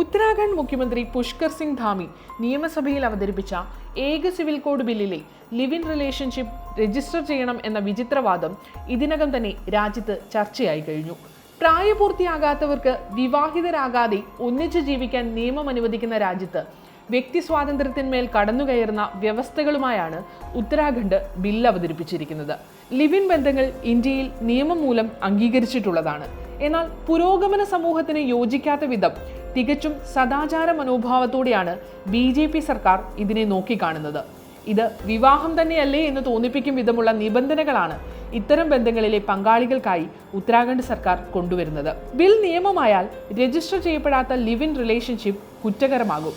ഉത്തരാഖണ്ഡ് മുഖ്യമന്ത്രി പുഷ്കർ സിംഗ് ധാമി നിയമസഭയിൽ അവതരിപ്പിച്ച ഏക സിവിൽ കോഡ് ബില്ലിലെ ലിവ് ഇൻ റിലേഷൻഷിപ്പ് രജിസ്റ്റർ ചെയ്യണം എന്ന വിചിത്രവാദം ഇതിനകം തന്നെ രാജ്യത്ത് ചർച്ചയായി കഴിഞ്ഞു. പ്രായപൂർത്തിയാകാത്തവർക്ക് വിവാഹിതരാകാതെ ഒന്നിച്ചു ജീവിക്കാൻ നിയമം അനുവദിക്കുന്ന രാജ്യത്ത് വ്യക്തി സ്വാതന്ത്ര്യത്തിന്മേൽ കടന്നുകയറുന്ന വ്യവസ്ഥകളുമായാണ് ഉത്തരാഖണ്ഡ് ബില്ല് അവതരിപ്പിച്ചിരിക്കുന്നത്. ലിവിൻ ബന്ധങ്ങൾ ഇന്ത്യയിൽ നിയമം മൂലം അംഗീകരിച്ചിട്ടുള്ളതാണ്. എന്നാൽ പുരോഗമന സമൂഹത്തിന് യോജിക്കാത്ത വിധം തികച്ചും സദാചാര മനോഭാവത്തോടെയാണ് ബി ജെ പി സർക്കാർ ഇതിനെ നോക്കിക്കാണുന്നത്. ഇത് വിവാഹം തന്നെയല്ലേ എന്ന് തോന്നിപ്പിക്കും വിധമുള്ള നിബന്ധനകളാണ് ഇത്തരം ബന്ധങ്ങളിലെ പങ്കാളികൾക്കായി ഉത്തരാഖണ്ഡ് സർക്കാർ കൊണ്ടുവരുന്നത്. ബിൽ നിയമമായാൽ രജിസ്റ്റർ ചെയ്യപ്പെടാത്ത ലിവ് ഇൻ റിലേഷൻഷിപ്പ് കുറ്റകരമാകും.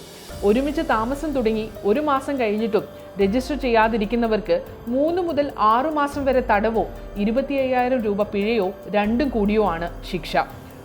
ഒരുമിച്ച് താമസം തുടങ്ങി ഒരു മാസം കഴിഞ്ഞിട്ടും രജിസ്റ്റർ ചെയ്യാതിരിക്കുന്നവർക്ക് മൂന്ന് മുതൽ ആറു മാസം വരെ തടവോ ഇരുപത്തി രൂപ പിഴയോ രണ്ടും കൂടിയോ ആണ് ശിക്ഷ.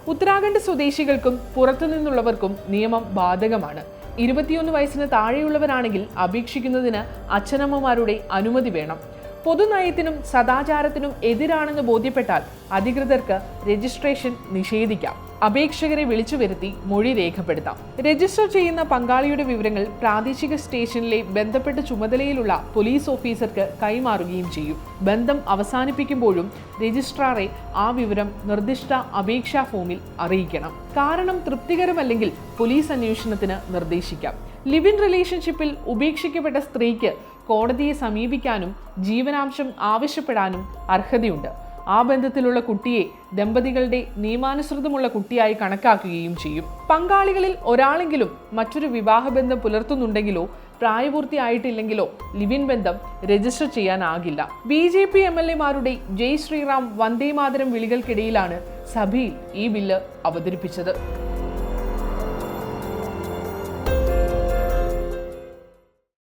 ഉത്തരാഖണ്ഡ് സ്വദേശികൾക്കും പുറത്തുനിന്നുള്ളവർക്കും നിയമം ബാധകമാണ്. ഇരുപത്തിയൊന്ന് വയസ്സിന് താഴെയുള്ളവരാണെങ്കിൽ അപേക്ഷിക്കുന്നതിന് അച്ഛനമ്മമാരുടെ അനുമതി വേണം. പൊതുനയത്തിനും സദാചാരത്തിനും എതിരാണെന്ന് ബോധ്യപ്പെട്ടാൽ അധികൃതർക്ക് രജിസ്ട്രേഷൻ നിഷേധിക്കാം. അപേക്ഷകരെ വിളിച്ചു വരുത്തി മൊഴി രേഖപ്പെടുത്താം. രജിസ്റ്റർ ചെയ്യുന്ന പങ്കാളിയുടെ വിവരങ്ങൾ പ്രാദേശിക സ്റ്റേഷനിലെ ബന്ധപ്പെട്ട ചുമതലയിലുള്ള പോലീസ് ഓഫീസർക്ക് കൈമാറുകയും ചെയ്യും. ബന്ധം അവസാനിപ്പിക്കുമ്പോഴും രജിസ്ട്രാറെ ആ വിവരം നിർദ്ദിഷ്ട അപേക്ഷാ ഫോമിൽ അറിയിക്കണം. കാരണം തൃപ്തികരമല്ലെങ്കിൽ പോലീസ് അന്വേഷണത്തിന് നിർദ്ദേശിക്കാം. ലിവ് ഇൻ റിലേഷൻഷിപ്പിൽ ഉപേക്ഷിക്കപ്പെട്ട സ്ത്രീക്ക് കോടതിയെ സമീപിക്കാനും ജീവനാംശം ആവശ്യപ്പെടാനും അർഹതയുണ്ട്. ആ ബന്ധത്തിലുള്ള കുട്ടിയെ ദമ്പതികളുടെ നിയമാനുസൃതമുള്ള കുട്ടിയായി കണക്കാക്കുകയും ചെയ്യും. പങ്കാളികളിൽ ഒരാളെങ്കിലും മറ്റൊരു വിവാഹബന്ധം പുലർത്തുന്നുണ്ടെങ്കിലോ പ്രായപൂർത്തിയായിട്ടില്ലെങ്കിലോ ലിവിൻ ബന്ധം register ചെയ്യാനാകില്ല. B J P M L എമാരുടെ ജയ് ശ്രീറാം വന്ദേ മാതരം വിളികൾക്കിടയിലാണ് സഭയിൽ ഈ ബില്ല് അവതരിപ്പിച്ചത്.